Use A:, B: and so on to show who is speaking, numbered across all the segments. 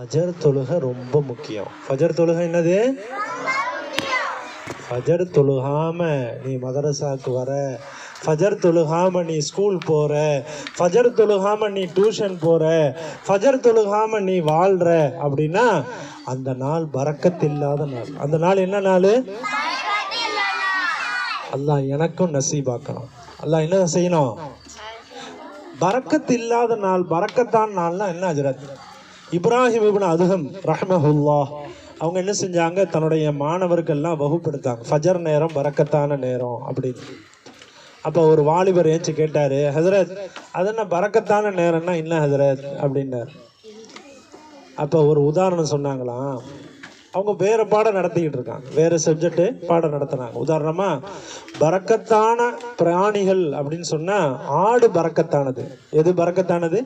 A: ஃபஜர் தொழுகை ரொம்ப முக்கியம். ஃபஜர் தொழுகை என்னது? ஃபஜர் தொழுகாம நீ மதரசாவுக்கு வர ஃபஜர் தொழுகாம நீ ஸ்கூல் போற ஃபஜர் தொழுகாம நீ டியூஷன் போற ஃபஜர் தொழுகாம நீ வாழ்ற அப்படின்னா அந்த நாள் பறக்கத்தில்லாத நாள். அந்த நாள் என்ன நாள்? அல்லாஹ் எனக்கும் நசீபாக்கணும். அல்லாஹ் என்ன செய்யணும்? பறக்கத்து இல்லாத நாள் பறக்கத்தான் நாள்னா என்ன ஹஜரத் இப்ராஹிம் இபின் அதுகம் ரஹ்மஹுல்லா அவங்க என்ன செஞ்சாங்க? தன்னுடைய மாணவர்கள்லாம் வகுப்படுத்தாங்க. ஃபஜர் நேரம் பறக்கத்தான நேரம் அப்படின்னு. அப்போ ஒரு வாலிபர் ஏச்சு கேட்டார் ஹசரத் அது என்ன பறக்கத்தான நேரம்னா என்ன ஹசரத்? அப்படின்னார். அப்போ ஒரு உதாரணம் சொன்னாங்களாம். அவங்க வேறு பாடம் நடத்திக்கிட்டு இருக்காங்க. வேறு சப்ஜெக்டு பாடம் நடத்துனாங்க. உதாரணமாக பறக்கத்தான பிராணிகள் அப்படின்னு சொன்னால் ஆடு பறக்கத்தானது எது பறக்கத்தானது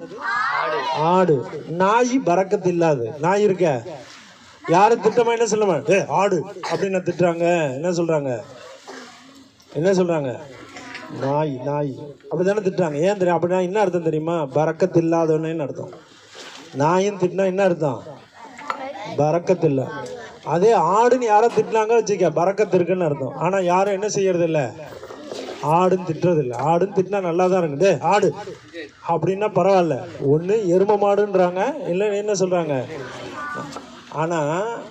A: ஆடு. நாய் பறக்கத்து இல்லாது நாய் இருக்க. யாரு திட்டமா என்ன சொல்லுமா? ஏ ஆடு. அப்படின்னு திட்டுறாங்க. என்ன சொல்றாங்க? என்ன சொல்றாங்க? நாய் நாய். அப்படிதானே திட்டுறாங்க. ஏன் தெரியும்? அப்படின்னா என்ன அர்த்தம் தெரியுமா? பறக்கத்து இல்லாதவனேன்னு அர்த்தம்? நாயும் திட்டினா என்ன அர்த்தம்? பறக்கத்து இல்லை. அதே ஆடுன்னு யாரோ திட்டினாங்க வச்சுக்க பறக்கத்து இருக்குன்னு அர்த்தம். ஆனால் யாரும் என்ன செய்யறது இல்லை? ஆடுன்னு திட்டுறதில்லை. ஆடுன்னு திட்டினா நல்லா தான் இருக்குது ஆடு. அப்படின்னா பரவாயில்ல. ஒன்று எரும மாடுன்றாங்க. இல்லை என்ன சொல்கிறாங்க ஆனால்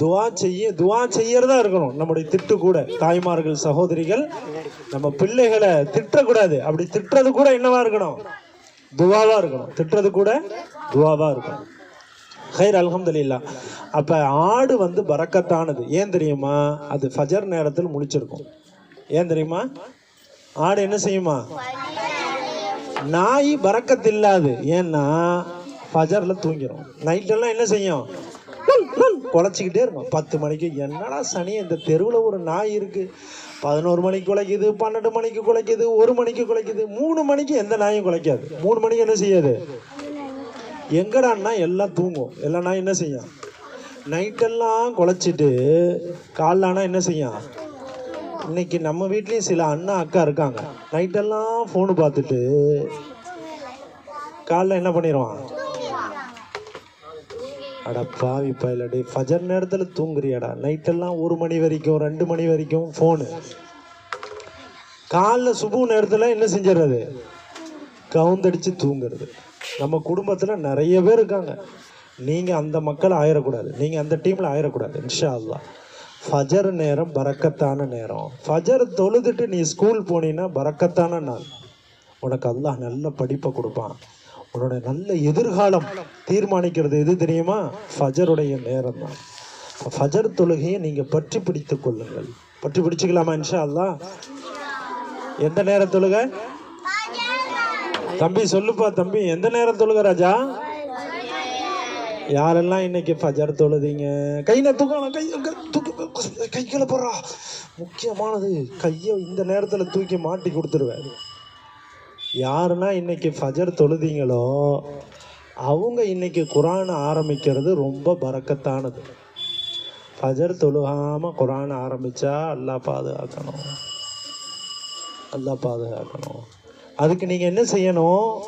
A: துவா செய்ய துவா செய்யறதா இருக்கணும். நம்முடைய திட்டு கூட. தாய்மார்கள் சகோதரிகள் நம்ம பிள்ளைகளை திட்டக்கூடாது. அப்படி திட்டுறது கூட என்னவா இருக்கணும்? துவாவா இருக்கணும். திட்டுறது கூட துவாவா இருக்கணும். ஹைர் அல்ஹம்துலில்லா. அப்போ ஆடு வந்து பறக்கத்தானது. ஏன் தெரியுமா? அது ஃபஜர் நேரத்தில் முழிச்சிருக்கும். ஏன் தெரியுமா? ஆடு என்ன செய்யுமா? நாய் பறக்கத்தில்லாது. ஏன்னா ஃபஜர்ல தூங்கிடும் நைட்டெல்லாம் என்ன செய்யும்? குலைச்சிக்கிட்டே இருக்கும். பத்து மணிக்கு என்னடா சனி இந்த தெருவில் ஒரு நாய் இருக்கு. பதினோரு மணிக்கு குலைக்குது பன்னெண்டு மணிக்கு குலைக்குது ஒரு மணிக்கு குலைக்குது மூணு மணிக்கு எந்த நாயும் குலைக்காது. மூணு மணிக்கு என்ன செய்யாது? எங்கடான்னா எல்லாம் தூங்கும். எல்லா நாயும் என்ன செய்யும்? நைட்டெல்லாம் குலைச்சிட்டு காலானா என்ன செய்யும்? இன்னைக்கு நம்ம வீட்லேயும் சில அண்ணா அக்கா இருக்காங்க. நைட்டெல்லாம் ஃபோனு பார்த்துட்டு காலைல என்ன பண்ணிடுவான் அட பாவி பயிலடி ஃபஜர் நேரத்தில் தூங்குறியாடா. நைட்டெல்லாம் ஒரு மணி வரைக்கும் ரெண்டு மணி வரைக்கும் ஃபோனு காலைல சுபு நேரத்தில் என்ன செஞ்சிடுறது? கவுந்தடிச்சு தூங்குறது. நம்ம குடும்பத்தில் நிறைய பேர் இருக்காங்க. நீங்கள் அந்த மக்கள் ஆயிடக்கூடாது நீங்கள் அந்த டீமில் ஆயிடக்கூடாது இன்ஷா அல்லா ஃபஜர் நேரம் பறக்கத்தான நேரம். ஃபஜர் தொழுதுட்டு நீ ஸ்கூல் போனீன்னா பறக்கத்தான நாள். உனக்கு அல்லாஹ் நல்ல படிப்பை கொடுப்பான். உன்னோட நல்ல எதிர்காலம் தீர்மானிக்கிறது எது தெரியுமா? ஃபஜருடைய நேரம் தான் ஃபஜர் தொழுகையை நீங்கள் பற்றி பிடித்துக் கொள்ளுங்கள். பற்றி பிடிச்சுக்கலாமா இன்ஷா அல்லாஹ் எந்த நேரம் தொழுகை? தம்பி சொல்லுப்பா தம்பி. எந்த நேரம் தொழுக ராஜா? யாரெல்லாம் இன்னைக்கு ஃபஜர் தொழுதீங்க? கையில தூக்கலாம் கை தூக்கி கை போடுறா. முக்கியமானது கையை இந்த நேரத்தில் தூக்கி மாட்டி கொடுத்துருவேன். யாருன்னா இன்னைக்கு ஃபஜர் தொழுதீங்களோ அவங்க இன்னைக்கு குரானை ஆரம்பிக்கிறது ரொம்ப பறக்கத்தானது ஃபஜர் தொழுகாம குரானை ஆரம்பிச்சா அல்லா பாதுகாக்கணும். அல்லா பாதுகாக்கணும். அதுக்கு நீங்கள் என்ன செய்யணும்?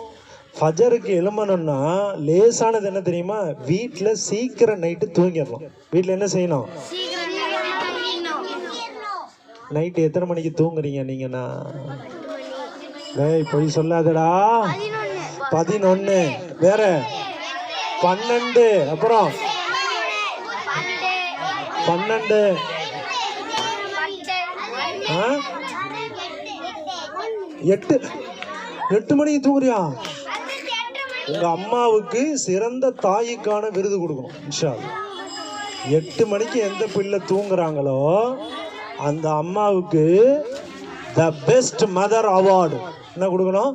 A: ஃபஜருக்கு எழும்பணும்னா லேசானது என்ன தெரியுமா? வீட்டில் சீக்கிரம் நைட்டு தூங்கிடணும் வீட்டில் என்ன செய்யணும்? நைட்டு எத்தனை மணிக்கு தூங்குறீங்க நீங்கண்ணா? டேய் பொய் சொல்லாதடா. பதினொன்று வேற. பன்னெண்டு. அப்புறம்? பன்னெண்டு. ஆ? எட்டு. எட்டு மணிக்கு தூங்குறியா? உங்க அம்மாவுக்கு சிறந்த தாய்க்கான விருது கொடுக்கணும் இன்ஷா எட்டு மணிக்கு எந்த பிள்ளை தூங்குறாங்களோ அந்த அம்மாவுக்கு த பெஸ்ட் மதர் அவார்டு என்ன கொடுக்கணும்?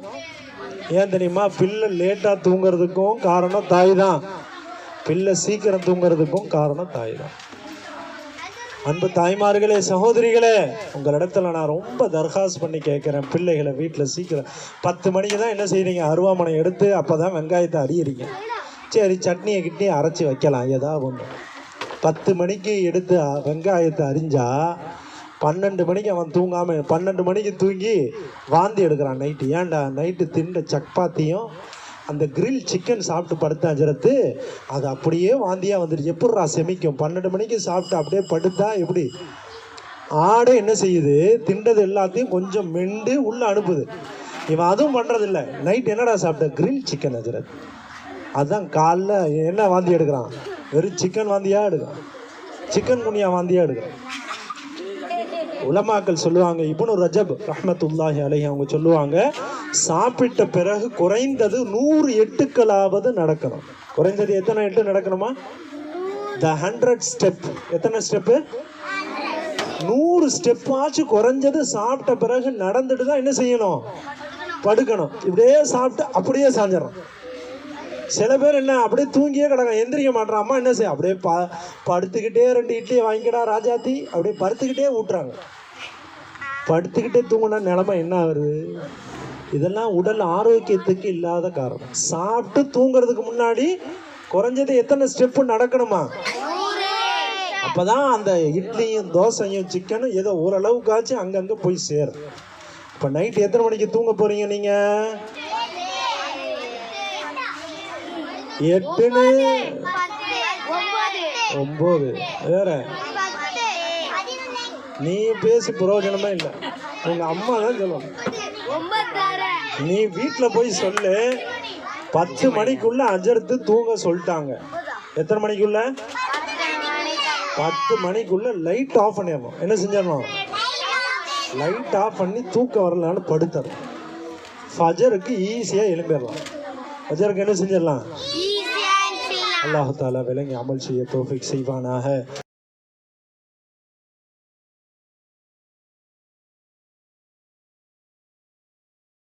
A: ஏன் தெரியுமா? பிள்ளை லேட்டாக தூங்குறதுக்கும் காரணம் தாய் தான் பிள்ளை சீக்கிரம் தூங்குறதுக்கும் காரணம் தாய் தான் அன்பு தாய்மார்களே சகோதரிகளே உங்களிடத்துல நான் ரொம்ப தர்காஸ் பண்ணி கேட்குறேன். பிள்ளைகளை வீட்டில் சீக்கிரம் பத்து மணிக்கு தான் என்ன செய்கிறீங்க அருவாமனை எடுத்து அப்போ தான் வெங்காயத்தை அறியிறீங்க சரி சட்னியை கிட்னி அரைச்சி வைக்கலாம். ஏதாவது ஒன்று பத்து மணிக்கு எடுத்து வெங்காயத்தை அரிஞ்சா பன்னெண்டு மணிக்கு அவன் தூங்காமல் பன்னெண்டு மணிக்கு தூங்கி வாந்தி எடுக்கிறான் நைட்டு. ஏன்டா? நைட்டு தின்ற சப்பாத்தியும் அந்த கிரில் சிக்கன் சாப்பிட்டு படுத்தான் ஜரத்து அது அப்படியே வாந்தியாக வந்துடுச்சு. எப்படிரா செமிக்கும்? பன்னெண்டு மணிக்கு சாப்பிட்டு அப்படியே படுத்தா எப்படி? ஆடை என்ன செய்யுது? திண்டது எல்லாத்தையும் கொஞ்சம் மெண்டு உள்ளே அனுப்புது. இவன் அதுவும் பண்ணுறதில்ல நைட் என்னடா சாப்பிட்ட? கிரில் சிக்கன் அஜரத். அதுதான் காலைல என்ன வாந்தி எடுக்கிறான்? வெறும் சிக்கன் வாந்தியாக எடுக்கிறான்? சிக்கன் குனியா வாந்தியாக எடுக்கிறான்? உலமாக்கள் சொல்லுவாங்க இப்னு ரஜப் ரஹமத்துல்லாஹி அலஹி அவங்க சொல்லுவாங்க சாப்பிட்ட பிறகு குறைந்தது நூறு எட்டுக்களாவது நடக்கணும். குறைந்தது எத்தனை எட்டு நடக்கணுமா? த ஹண்ட்ரட் ஸ்டெப் எத்தனை ஸ்டெப்பு நூறு ஸ்டெப்பாச்சும் குறைஞ்சது சாப்பிட்ட பிறகு நடந்துட்டு தான் என்ன செய்யணும்? படுக்கணும். இப்படியே சாப்பிட்டு அப்படியே சாஞ்சிடறோம் சில பேர் என்ன அப்படியே தூங்கியே கிடக்கும் எந்திரிக்க மாட்டான் அம்மா என்ன செய்ய அப்படியே ப படுத்துக்கிட்டே ரெண்டு இட்லியை வாங்கிக்கடா ராஜாத்தி. அப்படியே படுத்துக்கிட்டே ஊட்டுறாங்க. படுத்துக்கிட்டே தூங்கினா நிலமை என்ன ஆகுது இதெல்லாம் உடல் ஆரோக்கியத்துக்கு இல்லாத காரணம். சாப்பிட்டு தூங்குறதுக்கு முன்னாடி குறைஞ்சது எத்தனை ஸ்டெப்பு நடக்கணுமா? அப்போதான் அந்த இட்லியும் தோசையும் சிக்கனும் ஏதோ ஓரளவுக்காச்சும் அங்கங்கே போய் சேரும். இப்போ நைட்டு எத்தனை மணிக்கு தூங்க போகிறீங்க நீங்கள் எட்டுன்னு ஒன்பது வேற. நீ பேசி புரோஜனமே இல்லை. உங்க அம்மா தான் சொல்லணும் நீ வீட்டில் போய் சொல்லு. பத்து மணிக்குள்ள அஜர்த்து தூங்க சொல்லிட்டாங்க. எத்தனை மணிக்குள்ள? பத்து மணிக்குள்ள லைட் ஆஃப் பண்ணிடணும். என்ன செஞ்சிடணும்? லைட் ஆஃப் பண்ணி தூக்கம் வரலான்னு படுத்தணும் ஃபஜருக்கு ஈஸியாக எழும்பிடலாம். ஃபஜருக்கு என்ன செஞ்சிடலாம்? அல்லாஹ் தாலா விளங்கி அமல் செய்ய தோஃபிக் செய்வானாக